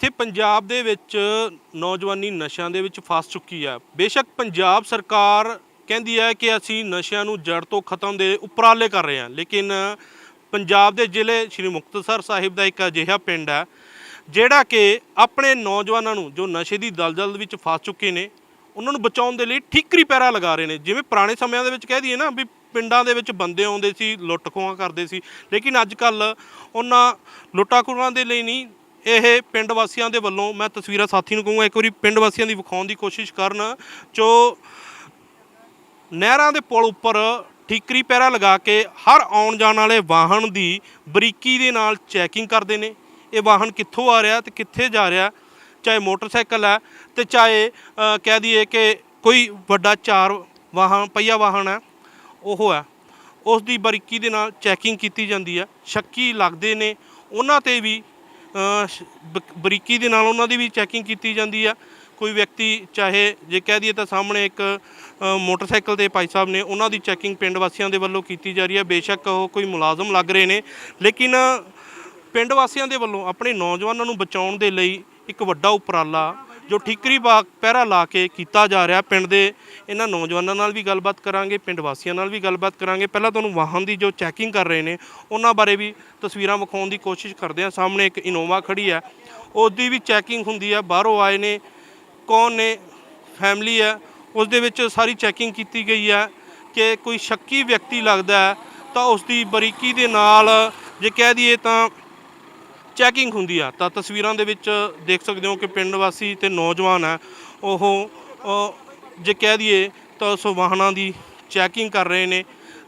ਜਿੱਥੇ ਪੰਜਾਬ ਦੇ ਵਿੱਚ ਨੌਜਵਾਨੀ ਨਸ਼ਿਆਂ ਦੇ ਵਿੱਚ ਫਸ ਚੁੱਕੀ ਹੈ। ਬੇਸ਼ੱਕ ਪੰਜਾਬ ਸਰਕਾਰ ਕਹਿੰਦੀ ਹੈ ਕਿ ਅਸੀਂ ਨਸ਼ਿਆਂ ਨੂੰ ਜੜ ਤੋਂ ਖਤਮ ਦੇ ਉਪਰਾਲੇ ਕਰ ਰਹੇ ਹਾਂ, ਲੇਕਿਨ ਪੰਜਾਬ ਦੇ ਜ਼ਿਲ੍ਹੇ ਸ਼੍ਰੀ ਮੁਕਤਸਰ ਸਾਹਿਬ ਦਾ ਇੱਕ ਅਜਿਹਾ ਪਿੰਡ ਹੈ, ਜਿਹੜਾ ਕਿ ਆਪਣੇ ਨੌਜਵਾਨਾਂ ਨੂੰ ਜੋ ਨਸ਼ੇ ਦੀ ਦਲਦਲ ਵਿੱਚ ਫਸ ਚੁੱਕੇ ਨੇ, ਉਹਨਾਂ ਨੂੰ ਬਚਾਉਣ ਦੇ ਲਈ ਠੀਕਰੀ ਪੈਰਾ ਲਗਾ ਰਹੇ ਨੇ। ਜਿਵੇਂ ਪੁਰਾਣੇ ਸਮਿਆਂ ਦੇ ਵਿੱਚ ਕਹਿ ਦਈਏ ਨਾ ਵੀ ਪਿੰਡਾਂ ਦੇ ਵਿੱਚ ਬੰਦੇ ਆਉਂਦੇ ਸੀ, ਲੁੱਟ ਖੋਹਾਂ ਕਰਦੇ ਸੀ, ਲੇਕਿਨ ਅੱਜ ਕੱਲ ਉਹਨਾਂ ਲੁੱਟਾਂ ਖੋਹਾਂ ਦੇ ਲਈ ਨਹੀਂ ਇਹ ਪਿੰਡ ਵਾਸੀਆਂ ਦੇ ਵੱਲੋਂ ਮੈਂ ਤਸਵੀਰਾਂ ਸਾਥੀ ਨੂੰ ਕਹੂੰਗਾ, ਇੱਕ ਵਾਰੀ ਪਿੰਡ ਵਾਸੀਆਂ ਦੀ ਵਿਖਾਉਣ ਦੀ ਕੋਸ਼ਿਸ਼ ਕਰਨ, ਜੋ ਨਹਿਰਾਂ ਦੇ ਪੁਲ ਉੱਪਰ ਠੀਕਰੀ ਪੈਰਾ ਲਗਾ ਕੇ ਹਰ ਆਉਣ ਜਾਣ ਵਾਲੇ ਵਾਹਨ ਦੀ ਬਰੀਕੀ ਦੇ ਨਾਲ ਚੈਕਿੰਗ ਕਰਦੇ ਨੇ। ਇਹ ਵਾਹਨ ਕਿੱਥੋਂ ਆ ਰਿਹਾ ਤੇ ਕਿੱਥੇ ਜਾ ਰਿਹਾ, ਚਾਹੇ ਮੋਟਰਸਾਈਕਲ ਹੈ ਤੇ ਚਾਹੇ ਕਹਿ ਦਈਏ ਕਿ ਕੋਈ ਵੱਡਾ ਚਾਰ ਵਾਹਨ, ਪਹੀਆ ਵਾਹਨ ਹੈ, ਉਹ ਹੈ। ਉਸ ਦੀ ਬਰੀਕੀ ਦੇ ਨਾਲ ਚੈਕਿੰਗ ਕੀਤੀ ਜਾਂਦੀ ਹੈ। ਸ਼ੱਕੀ ਲੱਗਦੇ ਨੇ, ਉਹਨਾਂ ਤੇ ਵੀ ਬਰੀਕੀ ਦੇ ਨਾਲ ਉਹਨਾਂ ਦੀ ਵੀ ਚੈਕਿੰਗ ਕੀਤੀ ਜਾਂਦੀ ਆ। ਕੋਈ ਵਿਅਕਤੀ ਚਾਹੇ ਜੇ ਕਹਿ ਦਈਏ ਤਾਂ ਸਾਹਮਣੇ ਇੱਕ ਮੋਟਰਸਾਈਕਲ ਤੇ ਭਾਈ ਸਾਹਿਬ ਨੇ ਉਹਨਾਂ ਦੀ ਚੈਕਿੰਗ ਪਿੰਡ ਵਾਸੀਆਂ ਦੇ ਵੱਲੋਂ ਕੀਤੀ ਜਾ ਰਹੀ ਹੈ ਬੇਸ਼ੱਕ ਉਹ ਕੋਈ ਮੁਲਾਜ਼ਮ ਲੱਗ ਰਹੇ ਨੇ। ਲੇਕਿਨ ਪਿੰਡ ਵਾਸੀਆਂ ਦੇ ਵੱਲੋਂ ਆਪਣੇ ਨੌਜਵਾਨਾਂ ਨੂੰ ਬਚਾਉਣ ਦੇ ਲਈ ਇੱਕ ਵੱਡਾ ਉਪਰਾਲਾ ਜੋ ਠੀਕਰੀ ਬਾਗ ਪਹਿਰਾ ਲਾ ਕੇ ਕੀਤਾ ਜਾ ਰਿਹਾ ਪਿੰਡ ਦੇ। ਇਹਨਾਂ ਨੌਜਵਾਨਾਂ ਨਾਲ ਵੀ ਗੱਲਬਾਤ ਕਰਾਂਗੇ, ਪਿੰਡ ਵਾਸੀਆਂ ਨਾਲ ਵੀ ਗੱਲਬਾਤ ਕਰਾਂਗੇ। ਪਹਿਲਾਂ ਤੁਹਾਨੂੰ ਵਾਹਨ ਦੀ ਜੋ ਚੈਕਿੰਗ ਕਰ ਰਹੇ ਨੇ, ਉਹਨਾਂ ਬਾਰੇ ਵੀ ਤਸਵੀਰਾਂ ਵਿਖਾਉਣ ਦੀ ਕੋਸ਼ਿਸ਼ ਕਰਦੇ ਹਾਂ। ਸਾਹਮਣੇ ਇੱਕ ਇਨੋਵਾ ਖੜੀ ਹੈ। ਉਹਦੀ ਵੀ ਚੈਕਿੰਗ ਹੁੰਦੀ ਹੈ। ਬਾਹਰੋਂ ਆਏ ਨੇ। ਕੌਣ ਨੇ? ਫੈਮਿਲੀ ਹੈ। ਉਸ ਦੇ ਵਿੱਚ ਸਾਰੀ ਚੈਕਿੰਗ ਕੀਤੀ ਗਈ ਹੈ ਕਿ ਕੋਈ ਸ਼ੱਕੀ ਵਿਅਕਤੀ ਲੱਗਦਾ ਤਾਂ ਉਸ ਦੀ ਬਰੀਕੀ ਦੇ ਨਾਲ ਜੇ ਕਹਿ ਦਈਏ ਤਾਂ ਚੈਕਿੰਗ ਹੁੰਦੀ ਆ। ਤਾਂ ਤਸਵੀਰਾਂ ਦੇ ਵਿੱਚ ਦੇਖ ਸਕਦੇ ਹੋ ਕਿ ਪਿੰਡ ਵਾਸੀ ਤੇ ਨੌਜਵਾਨ ਹੈ ਉਹ ਜੇ ਕਹਿ ਦਈਏ ਤਾਂ ਉਸ ਵਾਹਨਾਂ ਦੀ ਚੈਕਿੰਗ ਕਰ ਰਹੇ ਨੇ।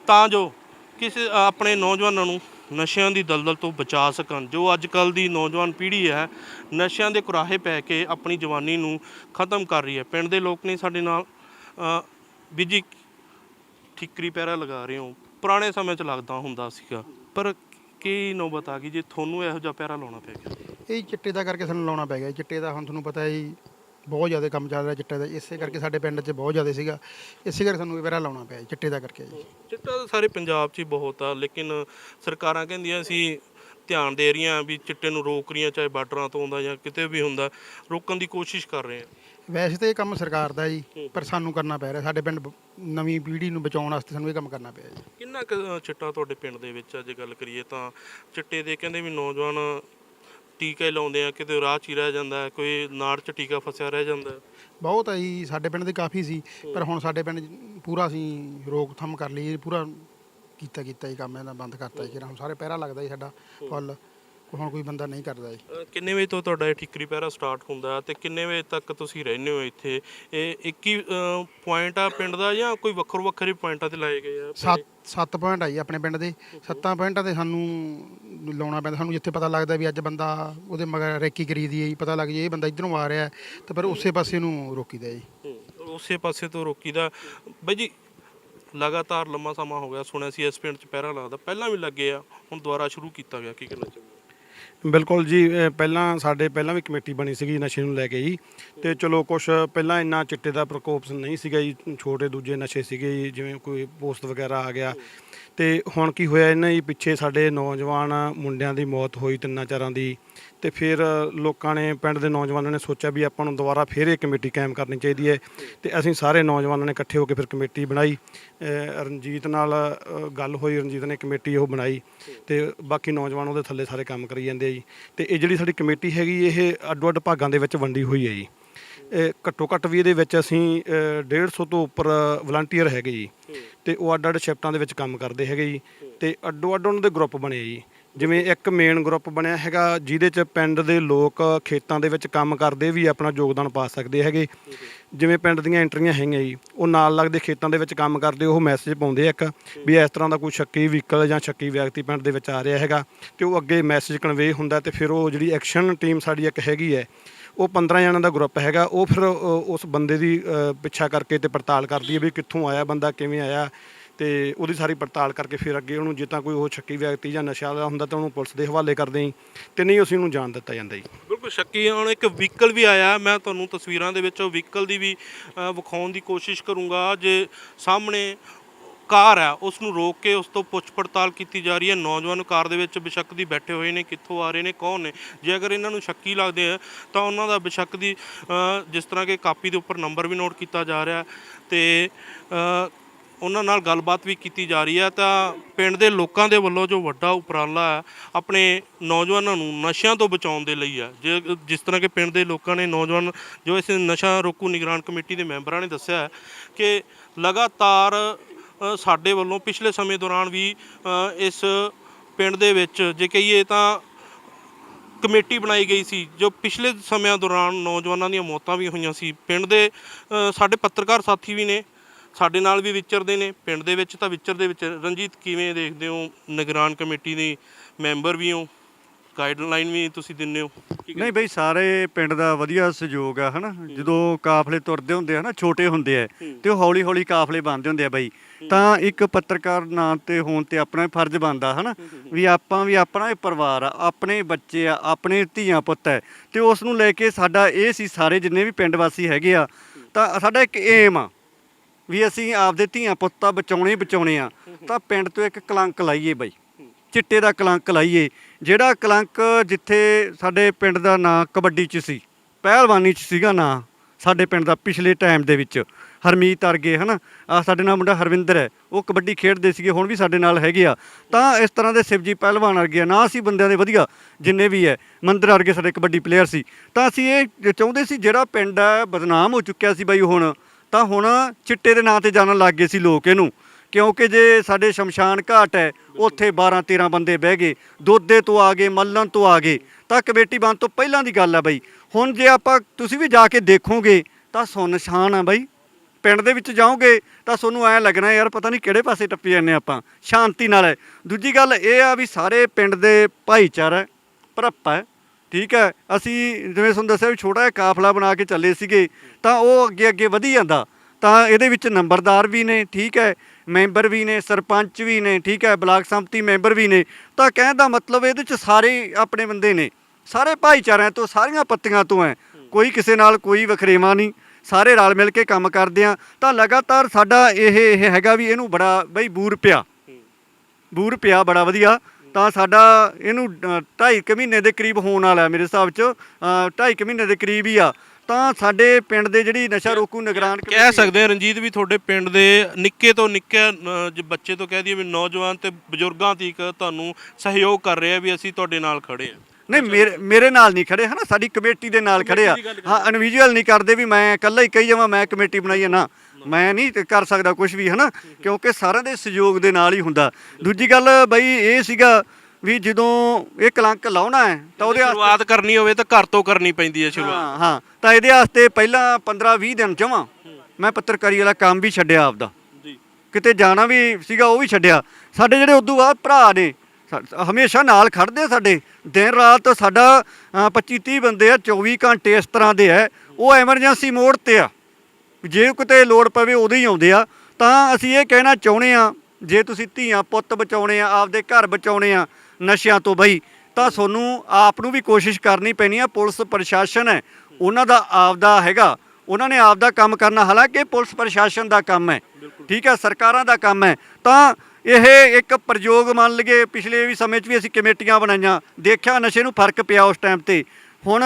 ਤਾਂ ਜੋ ਕਿਸੇ ਆਪਣੇ ਨੌਜਵਾਨਾਂ ਨੂੰ ਨਸ਼ਿਆਂ ਦੀ ਦਲਦਲ ਤੋਂ ਬਚਾ ਸਕਣ। ਜੋ ਅੱਜ ਕੱਲ ਦੀ ਨੌਜਵਾਨ ਪੀੜ੍ਹੀ ਹੈ, ਨਸ਼ਿਆਂ ਦੇ ਕੁਰਾਹੇ ਪੈ ਕੇ ਆਪਣੀ ਜਵਾਨੀ ਨੂੰ ਖਤਮ ਕਰ ਰਹੀ ਹੈ। ਪਿੰਡ ਦੇ ਲੋਕ ਨੇ ਸਾਡੇ ਨਾਲ ਬਿਜ਼ੀ ਵੀ ਠਿਕਰੀ ਪੈਰਾ ਲਗਾ ਰਹੇ ਹੋ। ਪੁਰਾਣੇ ਸਮੇਂ 'ਚ ਲੱਗਦਾ ਹੁੰਦਾ ਸੀਗਾ, ਪਰ ਕੀ ਨੌਬਤ ਆ ਗਈ ਜੇ? ਤੁਹਾਨੂੰ ਇਹੋ ਜਿਹਾ ਪੈਰਾ ਲਾਉਣਾ ਪੈ ਗਿਆ? ਇਹ ਚਿੱਟੇ ਦਾ ਕਰਕੇ ਸਾਨੂੰ ਲਾਉਣਾ ਪੈ ਗਿਆ ਚਿੱਟੇ ਦਾ ਹੁਣ ਤੁਹਾਨੂੰ ਪਤਾ ਹੈ ਜੀ ਬਹੁਤ ਜ਼ਿਆਦਾ ਕੰਮ ਚੱਲ ਰਿਹਾ ਚਿੱਟੇ ਦਾ। ਇਸੇ ਕਰਕੇ ਸਾਡੇ ਪਿੰਡ 'ਚ ਬਹੁਤ ਜ਼ਿਆਦਾ ਸੀਗਾ। ਇਸੇ ਕਰਕੇ ਸਾਨੂੰ ਇਹ ਵੇਰਾ ਲਾਉਣਾ ਪਿਆ ਜੀ, ਚਿੱਟੇ ਦਾ ਕਰਕੇ ਜੀ। ਚਿੱਟਾ ਤਾਂ ਸਾਰੇ ਪੰਜਾਬ 'ਚ ਹੀ ਬਹੁਤ ਆ ਲੇਕਿਨ ਸਰਕਾਰਾਂ ਕਹਿੰਦੀਆਂ ਸੀ ਧਿਆਨ ਦੇ ਰਹੀਆਂ ਵੀ ਚਿੱਟੇ ਨੂੰ ਰੋਕ ਰਹੀਆਂ ਚਾਹੇ ਬਾਰਡਰਾਂ ਤੋਂ ਆਉਂਦਾ ਜਾਂ ਕਿਤੇ ਵੀ ਹੁੰਦਾ ਰੋਕਣ ਦੀ ਕੋਸ਼ਿਸ਼ ਕਰ ਰਹੇ ਆ। ਵੈਸੇ ਤਾਂ ਇਹ ਕੰਮ ਸਰਕਾਰ ਦਾ ਜੀ ਪਰ ਸਾਨੂੰ ਕਰਨਾ ਪੈ ਰਿਹਾ ਸਾਡੇ ਪਿੰਡ ਬ- ਨਵੀਂ ਪੀੜ੍ਹੀ ਨੂੰ ਬਚਾਉਣ ਵਾਸਤੇ ਸਾਨੂੰ ਇਹ ਕੰਮ ਕਰਨਾ ਪਿਆ ਜੀ। ਕਿੰਨਾ ਕੁ ਅ, ਚਿੱਟਾ ਤੁਹਾਡੇ ਪਿੰਡ ਦੇ ਵਿੱਚ ਅੱਜ ਗੱਲ ਕਰੀਏ ਤਾਂ ਚਿੱਟੇ ਦੇ ਕਹਿੰਦੇ ਵੀ ਨੌਜਵਾਨ ਟੀਕੇ ਲਾਉਂਦੇ ਆ ਕਿਤੇ ਰਾਹ 'ਚ ਹੀ ਰਹਿ ਜਾਂਦਾ ਹੈ, ਕੋਈ ਨਾੜ 'ਚ ਟੀਕਾ ਫਸਿਆ ਰਹਿ ਜਾਂਦਾ ਹੈ। ਬਹੁਤ ਆ ਜੀ ਸਾਡੇ ਪਿੰਡ ਦੇ ਕਾਫੀ ਸੀ ਪਰ ਹੁਣ ਸਾਡੇ ਪਿੰਡ ਪੂਰਾ ਅਸੀਂ ਰੋਕਥਾਮ ਕਰ ਲਈ ਜੀ, ਪੂਰਾ ਕੀਤਾ ਕੀਤਾ ਜੀ ਕੰਮ ਇਹਦਾ ਬੰਦ ਕਰਤਾ ਜੀ ਹੁਣ ਸਾਰੇ ਪਹਿਰਾ ਲੱਗਦਾ ਜੀ ਸਾਡਾ ਫੁੱਲ। ਹੁਣ ਕੋਈ ਬੰਦਾ ਨਹੀਂ ਕਰਦਾ ਜੀ। ਅ, ਕਿੰਨੇ ਵਜੇ ਤੋਂ ਤੁਹਾਡਾ ਇਹ ਠਿਕਰੀ ਪਹਿਰਾ ਸਟਾਰਟ ਹੁੰਦਾ ਤੇ ਕਿੰਨੇ ਵਜੇ ਤੱਕ ਤੁਸੀਂ ਰਹਿੰਦੇ ਹੋ ਇੱਥੇ? ਇਹ ਇੱਕ ਹੀ ਪੁਆਇੰਟ ਆ ਪਿੰਡ ਦਾ ਜਾਂ ਕੋਈ ਵੱਖੋ ਵੱਖਰੇ ਪੁਆਇੰਟਾਂ ਤੇ ਲਾਏ ਗਏ ਆ ਸੱਤ ਸੱਤ ਪੁਆਇੰਟ ਆਈ ਆਪਣੇ ਪਿੰਡ ਦੇ। ਸੱਤਾਂ ਪੁਆਇੰਟਾਂ ਤੇ ਸਾਨੂੰ ਲਾਉਣਾ ਪੈਂਦਾ। ਸਾਨੂੰ ਜਿੱਥੇ ਪਤਾ ਲੱਗਦਾ ਵੀ ਅੱਜ ਬੰਦਾ ਉਹਦੇ ਮਗਰ ਰੇਕੀ ਕਰੀਦੀ ਹੈ ਜੀ ਪਤਾ ਲੱਗ ਜੇ ਇਹ ਬੰਦਾ ਇਧਰੋਂ ਆ ਰਿਹਾ ਹੈ, ਤੇ ਪਰ ਉਸੇ ਪਾਸੇ ਨੂੰ ਰੋਕੀਦਾ ਜੀ। ਹੂੰ, ਉਸੇ ਪਾਸੇ ਤੋਂ ਰੋਕੀਦਾ। ਬਾਈ ਜੀ ਲਗਾਤਾਰ ਲੰਮਾ ਸਮਾਂ ਹੋ ਗਿਆ ਸੁਣਿਆ ਸੀ ਇਸ ਪਿੰਡ 'ਚ ਪਹਿਰਾ ਲੱਗਦਾ ਪਹਿਲਾਂ ਵੀ ਲੱਗੇ ਆ ਹੁਣ ਦੁਬਾਰਾ ਸ਼ੁਰੂ ਕੀਤਾ ਗਿਆ ਕੀ ਕਹਿਣਾ ਚਾਹੁੰਦੇ ਬਿਲਕੁਲ ਜੀ, ਅਹ ਪਹਿਲਾਂ ਸਾਡੇ ਪਹਿਲਾਂ ਵੀ ਕਮੇਟੀ ਬਣੀ ਸੀਗੀ ਨਸ਼ੇ ਨੂੰ ਲੈ ਕੇ ਜੀ। ਤੇ ਚਲੋ ਕੁਝ ਪਹਿਲਾਂ ਇੰਨਾ ਚਿੱਟੇ ਦਾ ਪ੍ਰਕੋਪ ਨਹੀਂ ਸੀਗਾ ਜੀ, ਛੋਟੇ ਦੂਜੇ ਨਸ਼ੇ ਸੀਗੇ ਜੀ, ਜਿਵੇਂ ਕੋਈ ਪੋਸਟ ਵਗੈਰਾ ਆ ਗਿਆ। ਤੇ ਹੁਣ ਕੀ ਹੋਇਆ ਇਹਨਾਂ ਜੀ, ਪਿੱਛੇ ਸਾਡੇ ਨੌਜਵਾਨ ਮੁੰਡਿਆਂ ਦੀ ਮੌਤ ਹੋਈ ਤਿੰਨਾਂ ਚਾਰਾਂ ਦੀ। ਤੇ ਫਿਰ ਲੋਕਾਂ ਨੇ, ਪਿੰਡ ਦੇ ਨੌਜਵਾਨਾਂ ਨੇ ਸੋਚਿਆ ਵੀ ਆਪਾਂ ਨੂੰ ਦੁਬਾਰਾ ਫਿਰ ਇਹ ਕਮੇਟੀ ਕਾਇਮ ਕਰਨੀ ਚਾਹੀਦੀ ਹੈ। ਤੇ ਅਸੀਂ ਸਾਰੇ ਨੌਜਵਾਨਾਂ ਨੇ ਇਕੱਠੇ ਹੋ ਕੇ ਫਿਰ ਕਮੇਟੀ ਬਣਾਈ। ਰਣਜੀਤ ਨਾਲ ਗੱਲ ਹੋਈ ਰਣਜੀਤ ਨੇ ਕਮੇਟੀ ਉਹ ਬਣਾਈ ਤੇ ਬਾਕੀ ਨੌਜਵਾਨ ਉਹਦੇ ਥੱਲੇ ਸਾਰੇ ਕੰਮ ਕਰੀ ਜਾਂਦੇ ਆ ਜੀ। ਤੇ ਇਹ ਜਿਹੜੀ ਸਾਡੀ ਕਮੇਟੀ ਹੈਗੀ ਇਹ ਅੱਡੋ ਅੱਡ ਭਾਗਾਂ ਦੇ ਵਿੱਚ ਵੰਡੀ ਹੋਈ ਹੈ ਜੀ। ਇਹ ਘੱਟੋ ਘੱਟ ਵੀ ਇਹਦੇ ਵਿੱਚ ਅਸੀਂ ਅਹ, 150 ਤੋਂ ਉੱਪਰ ਵਲੰਟੀਅਰ ਹੈਗੇ ਜੀ। ਤੇ ਉਹ ਅੱਡ ਅੱਡ ਸ਼ਿਫਟਾਂ ਦੇ ਵਿੱਚ ਕੰਮ ਕਰਦੇ ਹੈਗੇ ਜੀ। ਤੇ ਅੱਡੋ ਅੱਡ ਉਹਨਾਂ ਦੇ ਗਰੁੱਪ ਬਣੇ ਜੀ। ਜਿਵੇਂ ਇੱਕ ਮੇਨ ਗਰੁੱਪ ਬਣਿਆ ਹੈਗਾ, ਜਿਹਦੇ ਚ ਪਿੰਡ ਦੇ ਲੋਕ ਖੇਤਾਂ ਦੇ ਵਿੱਚ ਕੰਮ ਕਰਦੇ ਵੀ ਆਪਣਾ ਯੋਗਦਾਨ ਪਾ ਸਕਦੇ ਹੈਗੇ। ਜਿਵੇਂ ਪਿੰਡ ਦੀਆਂ ਐਂਟਰੀਆਂ ਹੈਗੀਆਂ ਜੀ, ਉਹ ਨਾਲ ਲੱਗਦੇ ਖੇਤਾਂ ਦੇ ਵਿੱਚ ਕੰਮ ਕਰਦੇ, ਉਹ ਮੈਸੇਜ ਪਾਉਂਦੇ ਆ ਇੱਕ ਵੀ ਇਸ ਤਰ੍ਹਾਂ ਦਾ ਕੋਈ ਸ਼ੱਕੀ ਵਹੀਕਲ ਜਾਂ ਸ਼ੱਕੀ ਵਿਅਕਤੀ ਪਿੰਡ ਦੇ ਵਿੱਚ ਆ ਰਿਹਾ ਹੈਗਾ ਤੇ ਉਹ ਅੱਗੇ ਮੈਸੇਜ ਕਨਵੇ ਹੁੰਦਾ ਤੇ ਫਿਰ ਉਹ ਜਿਹੜੀ ਐਕਸ਼ਨ ਟੀਮ ਸਾਡੀ ਇੱਕ ਹੈਗੀ ਹੈ, ਉਹ 15 ਜਣਾਂ ਦਾ ਗਰੁੱਪ ਹੈਗਾ, ਉਹ ਫਿਰ ਉਸ ਬੰਦੇ ਦੀ ਪਿੱਛਾ ਕਰਕੇ ਤੇ ਪੜਤਾਲ ਕਰਦੀ ਹੈ ਵੀ ਕਿੱਥੋਂ ਆਇਆ ਬੰਦਾ, ਕਿਵੇਂ ਆਇਆ। ਤੇ ਉਹਦੀ ਸਾਰੀ ਪੜਤਾਲ ਕਰਕੇ ਫਿਰ ਅੱਗੇ ਉਹਨੂੰ ਜੇ ਤਾਂ ਕੋਈ ਉਹ ਸ਼ੱਕੀ ਵਿਅਕਤੀ ਜਾਂ ਨਸ਼ਾ ਦਾ ਹੁੰਦਾ ਤਾਂ ਉਹਨੂੰ ਪੁਲਿਸ ਦੇ ਹਵਾਲੇ ਕਰਦੇ ਜੀ ਤੇ ਨਹੀਂ ਅਸੀਂ ਉਹਨੂੰ ਜਾਣ ਦਿੱਤਾ ਜਾਂਦਾ ਜੀ। ਬਿਲਕੁਲ ਸ਼ੱਕੀ ਹੁਣ ਇੱਕ ਵਹੀਕਲ ਵੀ ਆਇਆ। ਮੈਂ ਤੁਹਾਨੂੰ ਤਸਵੀਰਾਂ ਦੇ ਵਿੱਚ ਉਹ ਵਹੀਕਲ ਦੀ ਵੀ ਵਿਖਾਉਣ ਦੀ ਕੋਸ਼ਿਸ਼ ਕਰੂੰਗਾ। ਜੇ ਸਾਹਮਣੇ ਕਾਰ ਹੈ, ਉਸ ਨੂੰ ਰੋਕ ਕੇ ਉਸ ਤੋਂ ਪੁੱਛ ਪੜਤਾਲ ਕੀਤੀ ਜਾ ਰਹੀ ਹੈ। ਨੌਜਵਾਨ ਕਾਰ ਦੇ ਵਿੱਚ ਬੇਸ਼ੱਕ ਦੀ ਬੈਠੇ ਹੋਏ ਨੇ। ਕਿੱਥੋਂ ਆ ਰਹੇ ਨੇ? ਕੌਣ ਨੇ? ਜੇ ਅਗਰ ਇਹਨਾਂ ਨੂੰ ਸ਼ੱਕੀ ਲੱਗਦੇ ਆ, ਤਾਂ ਉਹਨਾਂ ਦਾ ਬੇਸ਼ੱਕ ਦੀ ਜਿਸ ਤਰ੍ਹਾਂ ਕਿ ਕਾਪੀ ਦੇ ਉੱਪਰ ਨੰਬਰ ਵੀ ਨੋਟ ਕੀਤਾ ਜਾ ਰਿਹਾ ਤੇ ਉਹਨਾਂ ਨਾਲ ਗੱਲਬਾਤ ਵੀ ਕੀਤੀ ਜਾ ਰਹੀ ਹੈ। ਤਾਂ ਪਿੰਡ ਦੇ ਲੋਕਾਂ ਦੇ ਵੱਲੋਂ ਜੋ ਵੱਡਾ ਉਪਰਾਲਾ ਹੈ, ਆਪਣੇ ਨੌਜਵਾਨਾਂ ਨੂੰ ਨਸ਼ਿਆਂ ਤੋਂ ਬਚਾਉਣ ਦੇ ਲਈ ਹੈ। ਜੇ ਜਿਸ ਤਰ੍ਹਾਂ ਕਿ ਪਿੰਡ ਦੇ ਲੋਕਾਂ ਨੇ ਨੌਜਵਾਨ ਜੋ ਇਸ ਨਸ਼ਾ ਰੋਕੂ ਨਿਗਰਾਨ ਕਮੇਟੀ ਦੇ ਮੈਂਬਰਾਂ ਨੇ ਦੱਸਿਆ ਕਿ ਲਗਾਤਾਰ ਸਾਡੇ ਵੱਲੋਂ ਪਿਛਲੇ ਸਮੇਂ ਦੌਰਾਨ ਵੀ ਇਸ ਪਿੰਡ ਦੇ ਵਿੱਚ ਜੇ ਕਹੀਏ ਤਾਂ ਕਮੇਟੀ ਬਣਾਈ ਗਈ ਸੀ, ਜੋ ਪਿਛਲੇ ਸਮਿਆਂ ਦੌਰਾਨ ਨੌਜਵਾਨਾਂ ਦੀਆਂ ਮੌਤਾਂ ਵੀ ਹੋਈਆਂ ਸੀ। ਪਿੰਡ ਦੇ ਸਾਡੇ ਪੱਤਰਕਾਰ ਸਾਥੀ ਵੀ ਨੇ ਸਾਡੇ ਨਾਲ ਵੀ ਵਿਚਰਦੇ ਨੇ ਪਿੰਡ ਦੇ ਵਿੱਚ ਤਾਂ ਵਿਚਰਦੇ ਵਿੱਚ। ਰਣਜੀਤ ਕਿਵੇਂ ਦੇਖਦੇ ਹੋ? ਨਿਗਰਾਨ ਕਮੇਟੀ ਦੇ ਮੈਂਬਰ ਵੀ ਹੋ। ਗਾਈਡਲਾਈਨ ਵੀ ਤੁਸੀਂ ਦਿੰਦੇ ਹੋ। ਨਹੀਂ ਬਈ ਸਾਰੇ ਪਿੰਡ ਦਾ ਵਧੀਆ ਸਹਿਯੋਗ ਆ ਹਨਾ? ਜਦੋਂ ਕਾਫਲੇ ਤੁਰਦੇ ਹੁੰਦੇ ਆ ਨਾ ਛੋਟੇ ਹੁੰਦੇ ਆ ਤੇ ਉਹ ਹੌਲੀ ਹੌਲੀ ਕਾਫਲੇ ਬਣਦੇ ਹੁੰਦੇ ਆ ਬਈ। ਤਾਂ ਇੱਕ ਪੱਤਰਕਾਰ ਨਾਂ ਤੇ ਹੋਣ ਤੇ ਆਪਣਾ ਫਰਜ਼ ਬਣਦਾ ਹਨਾ? ਵੀ ਆਪਾਂ ਵੀ ਆਪਣਾ ਇਹ ਪਰਿਵਾਰ ਆ ਆਪਣੇ ਬੱਚੇ ਆ ਆਪਣੇ ਧੀਆਂ ਪੁੱਤ ਹੈ ਤੇ ਉਸ ਨੂੰ ਲੈ ਕੇ ਸਾਡਾ ਇਹ ਸੀ ਸਾਰੇ ਜਿੰਨੇ ਵੀ ਪਿੰਡ ਵਾਸੀ ਹੈਗੇ ਆ ਤਾਂ ਸਾਡਾ ਇੱਕ ਏਮ ਆ। ਵੀ ਅਸੀਂ ਆਪਦੇ ਧੀਆਂ ਪੁੱਤਾਂ ਬਚਾਉਣੇ ਹੀ ਬਚਾਉਣੇ ਆ। ਤਾਂ ਪਿੰਡ ਤੋਂ ਇੱਕ ਕਲੰਕ ਲਾਈਏ ਬਈ। ਚਿੱਟੇ ਦਾ ਕਲੰਕ ਲਾਈਏ। ਜਿਹੜਾ ਕਲੰਕ ਜਿੱਥੇ ਸਾਡੇ ਪਿੰਡ ਦਾ ਨਾਂ ਕਬੱਡੀ 'ਚ ਸੀ, ਪਹਿਲਵਾਨੀ 'ਚ ਸੀਗਾ ਨਾਂ ਸਾਡੇ ਪਿੰਡ ਦਾ ਪਿਛਲੇ ਟਾਈਮ ਦੇ ਵਿੱਚ। ਹਰਮੀਤ ਅਰਗੇ ਹਨਾ? ਆ ਸਾਡੇ ਨਾਲ ਮੁੰਡਾ ਹਰਵਿੰਦਰ ਹੈ। ਉਹ ਕਬੱਡੀ ਖੇਡਦੇ ਸੀਗੇ, ਹੁਣ ਵੀ ਸਾਡੇ ਨਾਲ ਹੈਗੇ ਆ। ਤਾਂ ਇਸ ਤਰ੍ਹਾਂ ਦੇ ਸਿਵਜੀ ਪਹਿਲਵਾਨ ਅਰਗੇ ਆ। ਨਾ ਅਸੀਂ ਬੰਦਿਆਂ ਦੇ ਵਧੀਆ ਜਿੰਨੇ ਵੀ ਹੈ, ਮੰਦਰ ਅਰਗੇ ਸਾਡੇ ਕਬੱਡੀ ਪਲੇਅਰ ਸੀ। ਤਾਂ ਅਸੀਂ ਇਹ ਚਾਹੁੰਦੇ ਸੀ, ਜਿਹੜਾ ਪਿੰਡ ਹੈ ਬਦਨਾਮ ਹੋ ਚੁੱਕਿਆ ਸੀ ਬਾਈ ਹੁਣ ਤਾਂ ਹੁਣ ਚਿੱਟੇ ਦੇ ਨਾਂ ਤੇ ਜਾਣਨ ਲੱਗ ਗਏ ਸੀ ਲੋਕ ਇਹਨੂੰ ਕਿਉਂਕਿ ਜੇ ਸਾਡੇ ਸ਼ਮਸ਼ਾਨ ਘਾਟ ਹੈ ਉੱਥੇ 12 13 ਬੰਦੇ ਬਹਿ ਗਏ ਦੋਦੇ ਤੋਂ ਆ ਗਏ ਮੱਲਣ ਤੋਂ ਆ ਗਏ ਤਾਂ ਕਮੇਟੀ ਬੰਦ ਤੋਂ ਪਹਿਲਾਂ ਦੀ ਗੱਲ ਆ ਬਈ। ਹੁਣ ਜੇ ਆਪਾਂ ਤੁਸੀਂ ਵੀ ਜਾ ਕੇ ਦੇਖੋਗੇ ਤਾਂ ਸੁੰਨਸ਼ਾਨ ਆ ਬਈ। ਪਿੰਡ ਦੇ ਵਿੱਚ ਜਾਓਗੇ ਤਾਂ ਤੁਹਾਨੂੰ ਐ ਲੱਗਣਾ ਯਾਰ ਪਤਾ ਨਹੀਂ ਕਿਹੜੇ ਪਾਸੇ ਟੱਪੀ ਜਾਂਦੇ ਆਪਾਂ। ਸ਼ਾਂਤੀ ਨਾਲ ਹੈ। ਦੂਜੀ ਗੱਲ ਇਹ ਆ ਵੀ ਸਾਰੇ ਪਿੰਡ ਦੇ ਭਾਈਚਾਰਾ ਭਰਪਾ ਹੈ। ਠੀਕ ਹੈ ਅਸੀਂ ਜਿਵੇਂ ਤੁਹਾਨੂੰ ਦੱਸਿਆ ਵੀ ਛੋਟਾ ਜਿਹਾ ਕਾਫਲਾ ਬਣਾ ਕੇ ਚੱਲੇ ਸੀਗੇ ਤਾਂ ਉਹ ਅੱਗੇ ਅੱਗੇ ਵਧੀ ਜਾਂਦਾ। ਤਾਂ ਇਹਦੇ ਵਿੱਚ ਨੰਬਰਦਾਰ ਵੀ ਨੇ ਠੀਕ ਹੈ ਮੈਂਬਰ ਵੀ ਨੇ ਸਰਪੰਚ ਵੀ ਨੇ ਠੀਕ ਹੈ ਬਲਾਕ ਸੰਮਤੀ ਮੈਂਬਰ ਵੀ ਨੇ। ਤਾਂ ਕਹਿਣ ਦਾ ਮਤਲਬ ਇਹਦੇ ਚ ਸਾਰੇ ਆਪਣੇ ਬੰਦੇ ਨੇ। ਸਾਰੇ ਭਾਈਚਾਰਿਆਂ ਤੋਂ ਸਾਰੀਆਂ ਪੱਤੀਆਂ ਤੋਂ ਹੈ। ਕੋਈ ਕਿਸੇ ਨਾਲ ਕੋਈ ਵਖਰੇਵਾ ਨਹੀਂ। ਸਾਰੇ ਰਲ ਮਿਲ ਕੇ ਕੰਮ ਕਰਦੇ ਆ। ਤਾਂ ਲਗਾਤਾਰ ਸਾਡਾ ਇਹ ਇਹ ਹੈਗਾ ਵੀ ਇਹਨੂੰ ਬੜਾ ਬਈ ਬੂਰ ਪਿਆ। ਬੂਰ ਪਿਆ ਬੜਾ ਵਧੀਆ। ਤਾਂ ਸਾਡਾ ਇਹਨੂੰ 2.5 ਮਹੀਨੇ ਦੇ ਕਰੀਬ ਹੋਣ ਵਾਲਾ ਹੈ ਮੇਰੇ ਹਿਸਾਬ 'ਚ। 2.5 ਮਹੀਨੇ ਦੇ ਕਰੀਬ ਹੀ ਆ। ਤਾਂ ਸਾਡੇ ਪਿੰਡ ਦੇ ਜਿਹੜੀ ਨਸ਼ਾ ਰੋਕੂ ਨਿਗਰਾਨ ਕਹਿ ਸਕਦੇ ਹਾਂ ਰਣਜੀਤ ਵੀ ਤੁਹਾਡੇ ਪਿੰਡ ਦੇ ਨਿੱਕੇ ਤੋਂ ਨਿੱਕੇ ਜੇ ਬੱਚੇ ਤੋਂ ਕਹਿ ਦਈਏ ਵੀ ਨੌਜਵਾਨ ਤੇ ਬਜ਼ੁਰਗਾਂ ਤੀਕ ਤੁਹਾਨੂੰ ਸਹਿਯੋਗ ਕਰ ਰਹੇ ਆ ਵੀ ਅਸੀਂ ਤੁਹਾਡੇ ਨਾਲ ਖੜੇ ਆ। ਨਹੀਂ ਮੇਰੇ ਮੇਰੇ ਨਾਲ ਨਹੀਂ ਖੜੇ ਹਨਾ? ਸਾਡੀ ਕਮੇਟੀ ਦੇ ਨਾਲ ਖੜੇ ਆ। ਹਾਂ ਇਨਡੀਵਿਜੂਅਲ ਨਹੀਂ ਕਰਦੇ ਵੀ ਮੈਂ ਇਕੱਲਾ ਹੀ ਕਹੀ ਜਾਵਾਂ ਮੈਂ ਕਮੇਟੀ ਬਣਾਈ ਹੈ ਨਾ। ਮੈਂ ਨਹੀਂ ਕਰ ਸਕਦਾ ਕੁਝ ਵੀ ਹਨਾ? ਕਿਉਂਕਿ ਸਾਰਿਆਂ ਦੇ ਸਹਿਯੋਗ ਦੇ ਨਾਲ ਹੀ ਹੁੰਦਾ। ਦੂਜੀ ਗੱਲ ਬਈ ਇਹ ਸੀਗਾ ਵੀ ਜਦੋਂ ਇਹ ਕਲੰਕ ਲਾਉਣਾ ਹੈ ਤਾਂ ਉਹਦੇ ਸ਼ੁਰੂਆਤ ਕਰਨੀ ਹੋਵੇ ਤਾਂ ਘਰ ਤੋਂ ਕਰਨੀ ਪੈਂਦੀ ਹੈ ਸ਼ੁਰੂਆਤ ਹਾਂ ਹਾਂ। ਤਾਂ ਇਹਦੇ ਵਾਸਤੇ ਪਹਿਲਾਂ 15 20 ਦਿਨ ਜਮਾਂ ਮੈਂ ਪੱਤਰਕਾਰੀ ਵਾਲਾ ਕੰਮ ਵੀ ਛੱਡਿਆ ਆਪਦਾ। ਜੀ। ਕਿਤੇ ਜਾਣਾ ਵੀ ਸੀਗਾ ਉਹ ਵੀ ਛੱਡਿਆ। ਸਾਡੇ ਜਿਹੜੇ ਉਦੋਂ ਬਾਅਦ ਭਰਾ ਨੇ ਹਮੇਸ਼ਾ ਨਾਲ ਖੜਦੇ ਆ ਸਾਡੇ। ਦਿਨ ਰਾਤ ਸਾਡਾ 25 30 ਬੰਦੇ ਆ 24 ਘੰਟੇ ਇਸ ਤਰ੍ਹਾਂ ਦੇ ਆ। ਉਹ ਐਮਰਜੈਂਸੀ ਮੋਡ ਤੇ ਆ। ਜੇ ਕਿਤੇ ਲੋੜ ਪਵੇ ਉਦੋਂ ਹੀ ਆਉਂਦੇ ਆ। ਤਾਂ ਅਸੀਂ ਇਹ ਕਹਿਣਾ ਚਾਹੁੰਦੇ ਆ ਜੇ ਤੁਸੀਂ ਧੀਆਂ ਪੁੱਤ ਬਚਾਉਣੇ ਆ ਆਪਦੇ ਘਰ ਬਚਾਉਣੇ ਆ ਨਸ਼ਿਆਂ ਤੋਂ ਬਈ ਤਾਂ ਤੁਹਾਨੂੰ ਆਪ ਨੂੰ ਵੀ ਕੋਸ਼ਿਸ਼ ਕਰਨੀ ਪੈਣੀ ਆ ਪੁਲਿਸ ਪ੍ਰਸ਼ਾਸਨ ਹੈ ਉਹਨਾਂ ਦਾ ਆਪਦਾ ਹੈਗਾ ਉਹਨਾਂ ਨੇ ਆਪਦਾ ਕੰਮ ਕਰਨਾ ਹਾਲਾਂਕਿ ਪੁਲਿਸ ਪ੍ਰਸ਼ਾਸਨ ਦਾ ਕੰਮ ਹੈ ਠੀਕ ਹੈ ਸਰਕਾਰਾਂ ਦਾ ਕੰਮ ਹੈ ਤਾਂ ਇਹ ਇੱਕ ਪ੍ਰਯੋਗ ਮੰਨ ਲਈਏ ਪਿਛਲੇ ਵੀ ਸਮੇਂ 'ਚ ਵੀ ਅਸੀਂ ਕਮੇਟੀਆਂ ਬਣਾਈਆਂ ਦੇਖਿਆ ਨਸ਼ੇ ਨੂੰ ਫ਼ਰਕ ਪਿਆ ਉਸ ਟਾਈਮ ਤੇ ਹੁਣ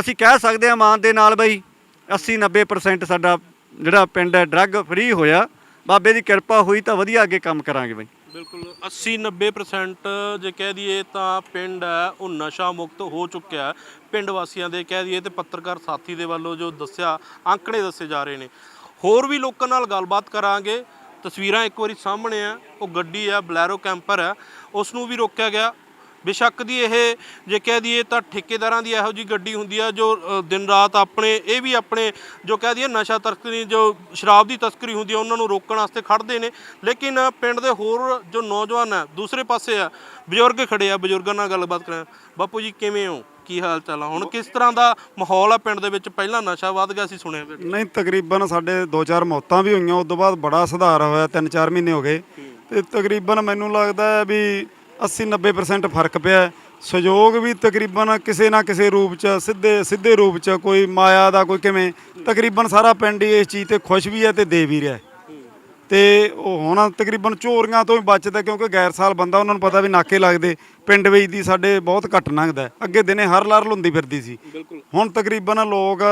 ਅਸੀਂ ਕਹਿ ਸਕਦੇ ਹਾਂ ਮਾਨ ਦੇ ਨਾਲ ਬਈ 80 90% ਸਾਡਾ ਜਿਹੜਾ ਪਿੰਡ ਹੈ ਡਰੱਗ ਫ੍ਰੀ ਹੋਇਆ, ਬਾਬੇ ਦੀ ਕਿਰਪਾ ਹੋਈ ਤਾਂ ਵਧੀਆ ਅੱਗੇ ਕੰਮ ਕਰਾਂਗੇ ਬਾਈ। ਬਿਲਕੁਲ 80 90% ਜੇ ਕਹਿ ਦਈਏ ਤਾਂ ਪਿੰਡ ਹੈ, ਉਹ ਨਸ਼ਾ ਮੁਕਤ ਹੋ ਚੁੱਕਿਆ ਪਿੰਡ ਵਾਸੀਆਂ ਦੇ ਕਹਿ ਦਈਏ ਤੇ ਪੱਤਰਕਾਰ ਸਾਥੀ ਦੇ ਵੱਲੋਂ ਜੋ ਦੱਸਿਆ ਅੰਕੜੇ ਦੱਸੇ ਜਾ ਰਹੇ ਨੇ। ਹੋਰ ਵੀ ਲੋਕਾਂ ਨਾਲ ਗੱਲਬਾਤ ਕਰਾਂਗੇ। ਤਸਵੀਰਾਂ ਇੱਕ ਵਾਰੀ ਸਾਹਮਣੇ ਆ, ਉਹ ਗੱਡੀ ਆ ਬਲੈਰੋ ਕੈਂਪਰ ਹੈ। ਉਸ ਨੂੰ ਵੀ ਰੋਕਿਆ ਗਿਆ। ਬੇਸ਼ੱਕ ਦੀ ਇਹ ਜੇ ਕਹਿ ਦਈਏ ਤਾਂ ਠੇਕੇਦਾਰਾਂ ਦੀ ਇਹੋ ਜੀ ਗੱਡੀ ਹੁੰਦੀ ਆ ਜੋ ਅ, ਦਿਨ ਰਾਤ ਆਪਣੇ ਇਹ ਵੀ ਆਪਣੇ ਜੋ ਕਹਿ ਦਈਏ ਨਸ਼ਾ ਤਸਕਰੀ ਜੋ ਸ਼ਰਾਬ ਦੀ ਤਸਕਰੀ ਹੁੰਦੀ ਆ ਉਹਨਾਂ ਨੂੰ ਰੋਕਣ ਵਾਸਤੇ ਖੜਦੇ ਨੇ। ਲੇਕਿਨ ਪਿੰਡ ਦੇ ਹੋਰ ਜੋ ਨੌਜਵਾਨ ਆ ਦੂਸਰੇ ਪਾਸੇ ਆ ਬਜ਼ੁਰਗ ਖੜੇ ਆ ਬਜ਼ੁਰਗਾਂ ਨਾਲ ਗੱਲਬਾਤ ਕਰਾਂ ਬਾਪੂ ਜੀ ਕਿਵੇਂ ਹੋ? ਕੀ ਹਾਲ ਚਾਲ ਆ? ਹੁਣ ਕਿਸ ਤਰ੍ਹਾਂ ਦਾ ਮਾਹੌਲ ਆ ਪਿੰਡ ਦੇ ਵਿੱਚ? ਪਹਿਲਾਂ ਨਸ਼ਾ ਵੱਧ ਗਿਆ ਸੀ ਸੁਣਿਆ ਵੀ। ਨਹੀਂ ਤਕਰੀਬਨ ਸਾਡੇ 2-4 ਮੌਤਾਂ ਵੀ ਹੋਈਆਂ ਉਸ ਤੋਂ ਬਾਅਦ ਬੜਾ ਸੁਧਾਰ ਹੋਇਆ 3-4 ਮਹੀਨੇ ਹੋ ਗਏ। ਤੇ ਤਕਰੀਬਨ ਮੈਨੂੰ ਲੱਗਦਾ ਹੈ ਵੀ 80-90% ਫ਼ਰਕ ਪਿਆ। ਸਹਿਯੋਗ ਵੀ ਤਕਰੀਬਨ ਕਿਸੇ ਨਾ ਕਿਸੇ ਰੂਪ ਚ ਸਿੱਧੇ ਸਿੱਧੇ ਰੂਪ ਚ ਕੋਈ ਮਾਇਆ ਦਾ ਕੋਈ ਕਿਵੇਂ ਤਕਰੀਬਨ ਸਾਰਾ ਪਿੰਡ ਹੀ ਇਸ ਚੀਜ਼ ਤੇ ਖੁਸ਼ ਵੀ ਹੈ ਤੇ ਦੇ ਵੀ ਰਿਹਾ ਤੇ ਉਹ ਹੁਣ ਤਕਰੀਬਨ ਚੋਰੀਆਂ ਤੋਂ ਹੀ ਬਚਦਾ ਕਿਉਂਕਿ ਗੈਰ ਸਾਲ ਬੰਦਾ ਉਹਨਾਂ ਨੂੰ ਪਤਾ ਵੀ ਨਾਕੇ ਲੱਗਦੇ। ਪਿੰਡ ਵਿੱਚ ਦੀ ਸਾਡੇ ਬਹੁਤ ਘੱਟ ਲੰਘਦਾ। ਅੱਗੇ ਦਿਨੇ ਹਰ ਲਾਰ ਹੁੰਦੀ ਫਿਰਦੀ ਸੀ। ਹੁਣ ਤਕਰੀਬਨ ਲੋਕ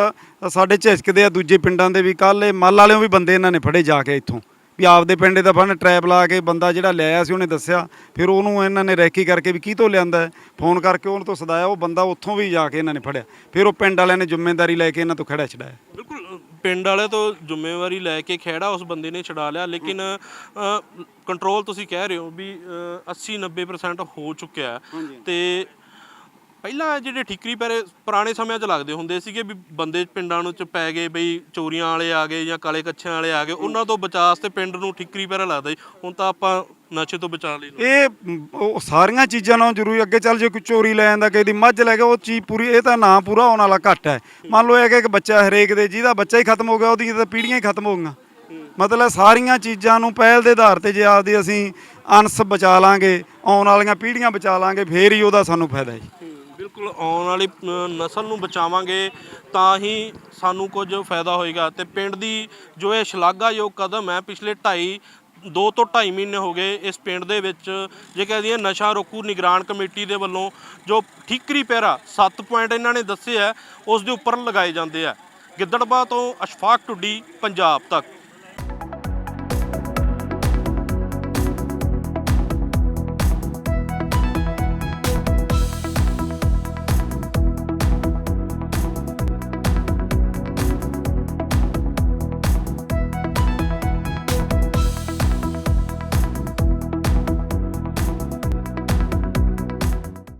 ਸਾਡੇ ਝਿਜਕਦੇ ਆ ਦੂਜੇ ਪਿੰਡਾਂ ਦੇ ਵੀ ਕੱਲ ਇਹ ਮੱਲ ਵਾਲਿਆਂ ਵੀ ਬੰਦੇ ਇਹਨਾਂ ਨੇ ਫੜੇ ਜਾ ਕੇ ਇੱਥੋਂ। ਵੀ ਆਪਦੇ ਪਿੰਡ ਦਾ ਫਨ ਟਰੈਪ ਲਾ ਕੇ ਬੰਦਾ ਜਿਹੜਾ ਲਿਆਇਆ ਸੀ ਉਹਨੇ ਦੱਸਿਆ। ਫਿਰ ਉਹਨੂੰ ਇਹਨਾਂ ਨੇ ਰੈਕੀ ਕਰਕੇ ਵੀ ਕੀ ਤੋਂ ਲਿਆਂਦਾ? ਫੋਨ ਕਰਕੇ ਉਹਨਾਂ ਤੋਂ ਸਦਾਇਆ ਉਹ ਬੰਦਾ ਉੱਥੋਂ ਵੀ ਜਾ ਕੇ ਇਹਨਾਂ ਨੇ ਫੜਿਆ। ਫਿਰ ਉਹ ਪਿੰਡ ਵਾਲਿਆਂ ਨੇ ਜ਼ਿੰਮੇਵਾਰੀ ਲੈ ਕੇ ਇਹਨਾਂ ਤੋਂ ਖੜਾ ਛਡਾਇਆ। ਬਿਲਕੁਲ ਪਿੰਡ ਵਾਲੇ ਤੋਂ ਜ਼ਿੰਮੇਵਾਰੀ ਲੈ ਕੇ ਖਹਿੜਾ ਉਸ ਬੰਦੇ ਨੇ ਛਡਾ ਲਿਆ। ਲੇਕਿਨ ਕੰਟਰੋਲ ਤੁਸੀਂ ਕਹਿ ਰਹੇ ਹੋ ਵੀ ਅ, 80 90% ਹੋ ਚੁੱਕਿਆ ਤੇ ਪਹਿਲਾਂ ਜਿਹੜੇ ਠੀਕਰੀ ਪੈਰੇ ਪੁਰਾਣੇ ਸਮਿਆਂ 'ਚ ਲੱਗਦੇ ਹੁੰਦੇ ਸੀਗੇ ਵੀ ਬੰਦੇ ਪਿੰਡਾਂ ਨੂੰ ਚ ਪੈ ਗਏ ਬਈ ਚੋਰੀਆਂ ਵਾਲੇ ਆ ਗਏ ਜਾਂ ਕਾਲੇ ਕੱਛਿਆਂ ਵਾਲੇ ਆ ਗਏ, ਉਹਨਾਂ ਤੋਂ ਬਚਾਅ ਵਾਸਤੇ ਪਿੰਡ ਨੂੰ ਠਿਕਰੀ ਪੈਰਾ ਲੱਗਦਾ ਸੀ। ਹੁਣ ਤਾਂ ਆਪਾਂ ਨਸ਼ੇ ਤੋਂ ਬਚਾ ਲਈ ਇਹ ਉਹ ਸਾਰੀਆਂ ਚੀਜ਼ਾਂ ਨਾਲ ਜ਼ਰੂਰੀ ਅੱਗੇ ਚੱਲ ਜੇ ਕੋਈ ਚੋਰੀ ਲੈ ਜਾਂਦਾ, ਕਿਸੇ ਦੀ ਮੱਝ ਲੈ ਗਿਆ ਉਹ ਚੀਜ਼ ਪੂਰੀ, ਇਹ ਤਾਂ ਨਾ ਪੂਰਾ ਹੋਣ ਵਾਲਾ ਘੱਟ ਹੈ। ਮੰਨ ਲਓ ਇਹ ਕਿ ਇੱਕ ਬੱਚਾ ਹਰੇਕ ਦੇ, ਜਿਹਦਾ ਬੱਚਾ ਹੀ ਖਤਮ ਹੋ ਗਿਆ, ਉਹਦੀਆਂ ਤਾਂ ਪੀੜ੍ਹੀਆਂ ਹੀ ਖਤਮ ਹੋ ਗਈਆਂ। ਮਤਲਬ ਸਾਰੀਆਂ ਚੀਜ਼ਾਂ ਨੂੰ ਪਹਿਲ ਦੇ ਆਧਾਰ ਤੇ ਜੇ ਆਪਦੀ ਅਸੀਂ ਅੰਸ ਬਚਾ ਲਾਂਗੇ, ਆਉਣ ਵਾਲੀਆਂ ਪੀੜ੍ਹੀਆਂ ਬਚਾ ਲਾਂਗੇ, ਫੇਰ ਹੀ ਉਹਦਾ ਸਾਨੂੰ ਫਾਇਦਾ ਹੈ ਬਿਲਕੁਲ ਆਉਣ ਵਾਲੀ ਅ, ਨਸਲ ਨੂੰ ਬਚਾਵਾਂਗੇ ਤਾਂ ਹੀ ਸਾਨੂੰ ਕੁਝ ਫਾਇਦਾ ਹੋਏਗਾ। ਤੇ ਪਿੰਡ ਦੀ ਜੋ ਇਹ ਸ਼ਲਾਘਾਯੋਗ ਕਦਮ ਹੈ ਪਿਛਲੇ 2.5 ਦੋ ਤੋਂ 2.5 ਮਹੀਨੇ ਹੋ ਗਏ ਇਸ ਪਿੰਡ ਦੇ ਵਿੱਚ ਜੇ ਕਹਿ ਦਈਏ ਨਸ਼ਾ ਰੋਕੂ ਨਿਗਰਾਨ ਕਮੇਟੀ ਦੇ ਵੱਲੋਂ ਜੋ ਠੀਕਰੀ ਪਹਿਰਾ 7 ਪੁਆਇੰਟ ਇਹਨਾਂ ਨੇ ਦੱਸੇ ਆ ਉਸ ਦੇ ਉੱਪਰ ਲਗਾਏ ਜਾਂਦੇ ਆ। ਗਿੱਦੜਬਾਹ ਤੋਂ ਅਸ਼ਫਾਕ ਟੁੱਡੀ ਪੰਜਾਬ ਤੱਕ।